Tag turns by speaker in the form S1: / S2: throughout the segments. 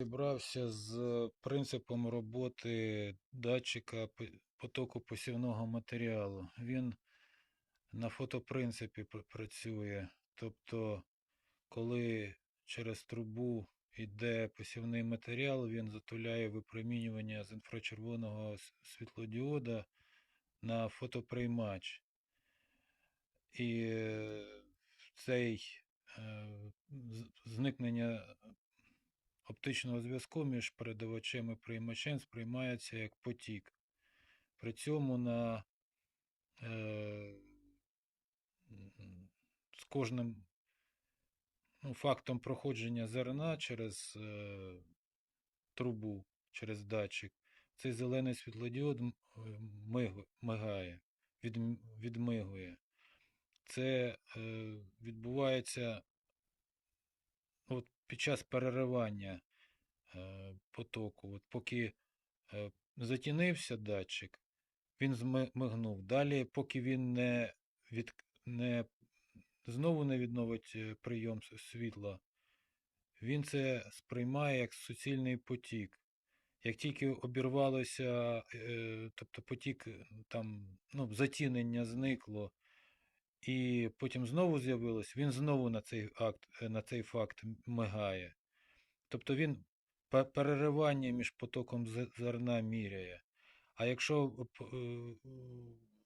S1: Зібрався з принципом роботи датчика потоку посівного матеріалу. Він на фотопринципі працює. Тобто, коли через трубу йде посівний матеріал, він затуляє випромінювання з інфрачервоного світлодіода на фотоприймач. І е, цей е, зникнення оптичного зв'язку між передавачем і приймачем сприймається як потік. При цьому на, е, з кожним ну, фактом проходження зерна через е, трубу, через датчик, цей зелений світлодіод е, миг- мигає, відм- відмигує. Це е, відбувається от під час переривання е, потоку. От поки е, затінився датчик, він змигнув. Далі, поки він не, від, не знову не відновить е, прийом світла, він це сприймає як суцільний потік. Як тільки обірвалося, тобто потік там, ну, затінення зникло, і потім знову з'явилось, він знову на цей акт, е, на цей факт мигає. Тобто він переривання між потоком зерна міряє. А якщо е,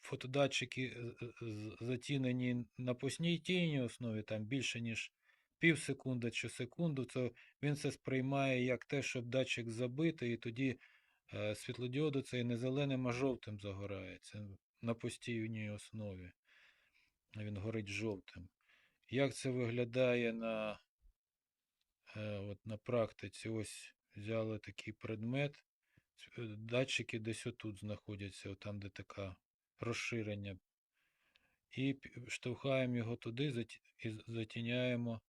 S1: фотодатчики е, затінені на постійній тіньовій основі, там більше ніж пів секунди чи секунду, то він це сприймає як те, щоб датчик забитий, і тоді світлодіоду цей не зеленим, а жовтим загорається на постійній основі. Він горить жовтим. Як це виглядає на, е, от на практиці? Ось взяли такий предмет. Е, Датчики десь отут знаходяться, там, де таке розширення. І штовхаємо його туди і затіняємо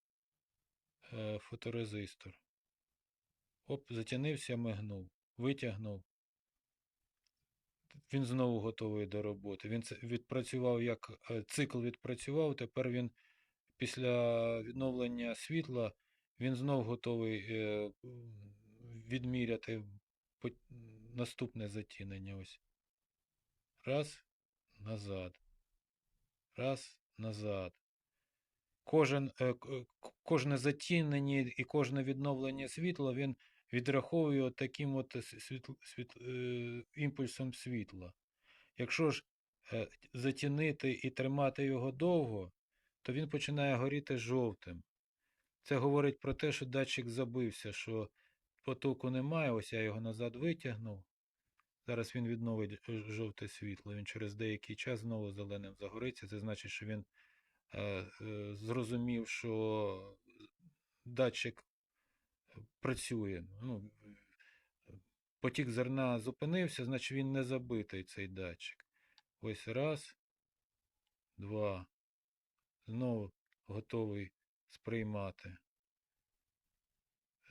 S1: е, фоторезистор. Оп, затянився, мигнув, витягнув. Він знову готовий до роботи. Він відпрацював як е, цикл відпрацював. Тепер він після відновлення світла він знов готовий е, відміряти наступне затінення. Ось. Раз, назад. Раз, назад. Кожен, е, кожне затінення і кожне відновлення світла він відраховує от таким от с- світл, е, імпульсом світла. Якщо ж е, затінити і тримати його довго, то він починає горіти жовтим. Це говорить про те, що датчик забився, що потоку немає. Ось я його назад витягнув. Зараз він відновить жовте світло. Він через деякий час знову зеленим загориться. Це значить, що він е, е, зрозумів, що датчик працює. Ну, потік зерна зупинився, значить він не забитий цей датчик. Ось раз, два. Знову готовий сприймати.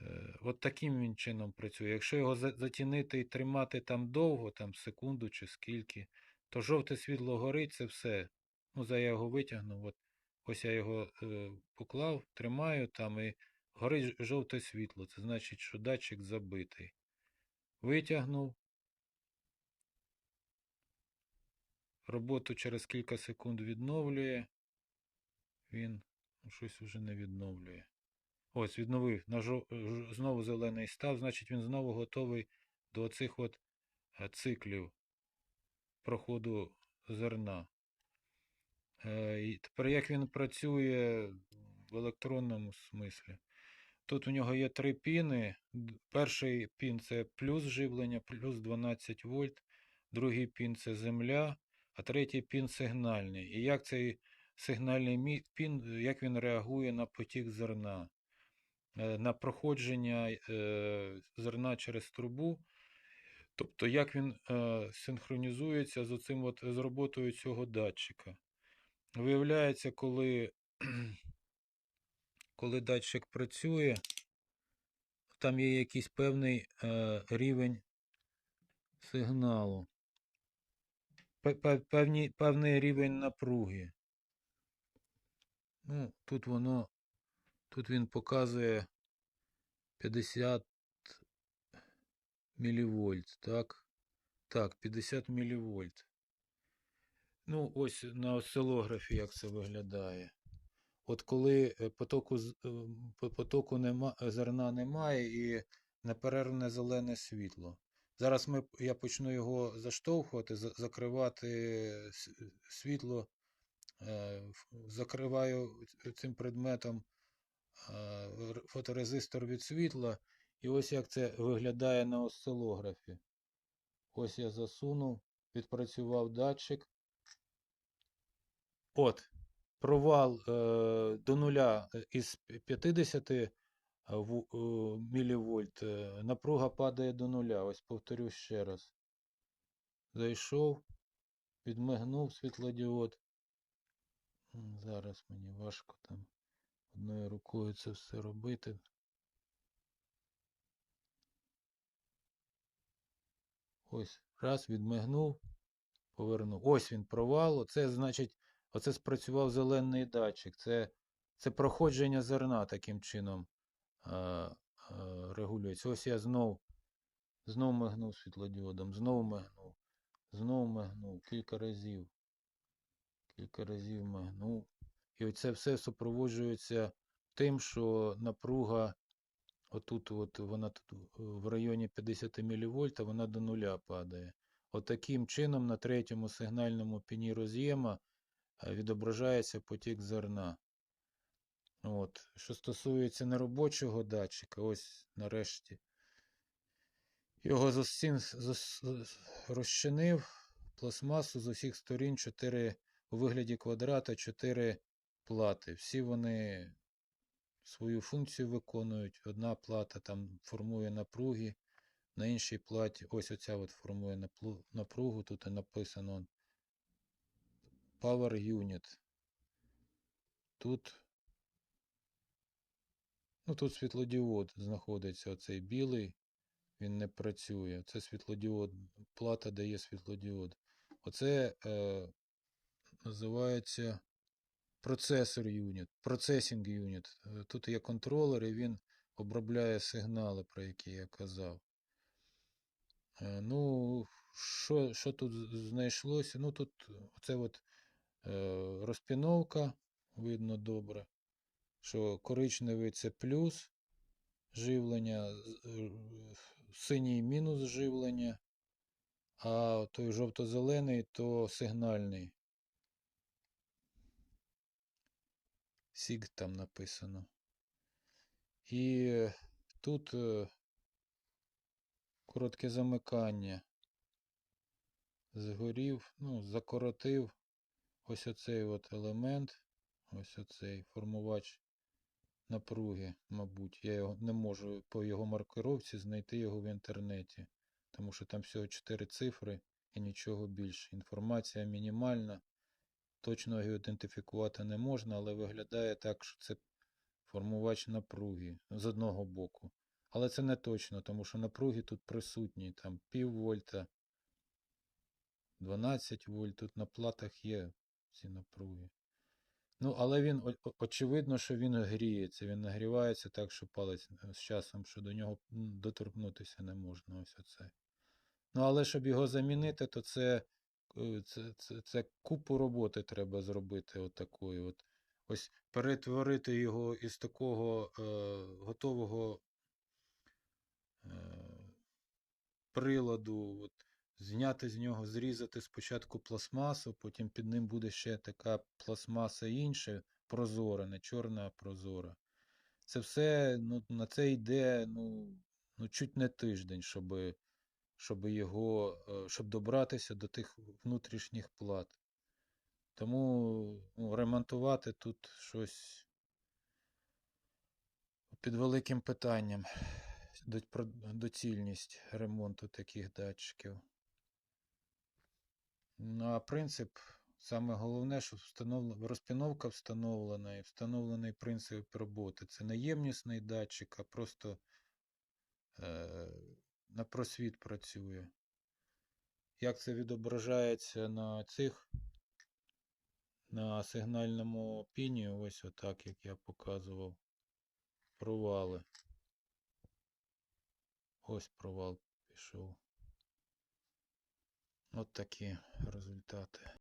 S1: Е, От таким він чином працює. Якщо його затінити і тримати там довго, там секунду чи скільки, то жовте світло горить, це все. Ну, за я його витягнув. От, ось я його е, поклав, тримаю там і горить жовте світло. Це значить, що датчик забитий. Витягнув. Роботу через кілька секунд відновлює. Він щось вже не відновлює. Ось, відновив. Жо- Знову зелений став, значить він знову готовий до цих от е, циклів проходу зерна. Е, І тепер як він працює в електронному смислі? Тут у нього є три піни. Перший пін це плюс живлення, плюс 12 вольт, другий пін це земля, а третій пін сигнальний. І як цей сигнальний пін, як він реагує на потік зерна? е, на проходження е, зерна через трубу. Тобто, як він е, синхронізується з, оцим от, з роботою цього датчика. Виявляється, коли, коли датчик працює, там є якийсь певний е, рівень сигналу, пе- пе- певні, певний рівень напруги. Ну, тут воно, тут він показує 50 мілівольт, так? Так, 50 мілівольт. Ну, ось на осцилографі як це виглядає. От коли е, потоку, е, по- потоку нема, зерна немає і неперервне зелене світло. Зараз ми, я почну його заштовхувати, за- закривати світло, е, закриваю цим предметом е, фоторезистор від світла. І ось як це виглядає на осцилографі. Ось я засунув, відпрацював датчик. От, провал е, до нуля із 50 е, ву- е, мілівольт, напруга падає до нуля. Ось повторю ще раз. Зайшов, відмигнув світлодіод. Зараз мені важко там одною рукою це все робити. Ось, раз, відмигнув, повернув. Ось він провал. Оце значить, оце спрацював зелений датчик. Це, це проходження зерна таким чином а, а, регулюється. Ось я знов, знов мигнув світлодіодом, знов мигнув, знов мигнув, кілька разів. Кілька разів мигнув. І оце все супроводжується тим, що напруга отут, от вона тут е, в районі 50 мВ, вона до нуля падає. От чином на третьому сигнальному піні роз'єма е, відображається потік зерна. От. Що стосується неробочого датчика, ось нарешті його з усім з- з- з- розчинив пластмасу з усіх сторін 4 у вигляді квадрата 4 плати. Всі вони свою функцію виконують. Одна плата там формує напруги, на іншій платі ось оця от формує напругу. Тут написано Power Unit. Тут, ну, тут світлодіод знаходиться, оцей білий, він не працює. Це світлодіод, плата дає світлодіод. Оце е, називається процесор юніт, процесінг юніт. Е, Тут є контролер, і він обробляє сигнали, про які я казав. Е, Ну, що, що тут знайшлося? Ну, тут оце от розпіновка, видно добре, що коричневий це плюс живлення, е, синій мінус живлення, а той жовто-зелений то сигнальний. Сіг там написано. І е, тут е, коротке замикання. Згорів, ну, закоротив ось оцей от елемент, ось оцей формувач напруги, мабуть. Я його не можу по його маркировці знайти його в інтернеті, тому що там всього 4 цифри і нічого більше. Інформація мінімальна, точно його ідентифікувати не можна, але виглядає так, що це формувач напруги з одного боку. Але це не точно, тому що напруги тут присутні, там пів вольта, 12 вольт, тут на платах є ці напруги. Ну, але він, очевидно, що він гріється, він нагрівається так, що палець е, з часом, що до нього доторкнутися не можна. Ось оце. Ну, але щоб його замінити, то це, е, це, це, це купу роботи треба зробити отакої. От. Ось перетворити його із такого е, готового е, приладу, от, зняти з нього, зрізати спочатку пластмасу, потім під ним буде ще така пластмаса інша, прозора, не чорна, а прозора. Це все, ну, на це йде, ну, ну чуть не тиждень, щоб, щоб його, е, щоб добратися до тих внутрішніх плат. Тому ну, ремонтувати тут щось під великим питанням доцільність ремонту таких датчиків. Ну, а принцип, саме головне, що встановлена розпіновка встановлена і встановлений принцип роботи. Це не ємнісний датчик, а просто е, на просвіт працює. Як це відображається на цих, на сигнальному піні, ось отак, як я показував, провали. Ось провал пішов. От такі результати.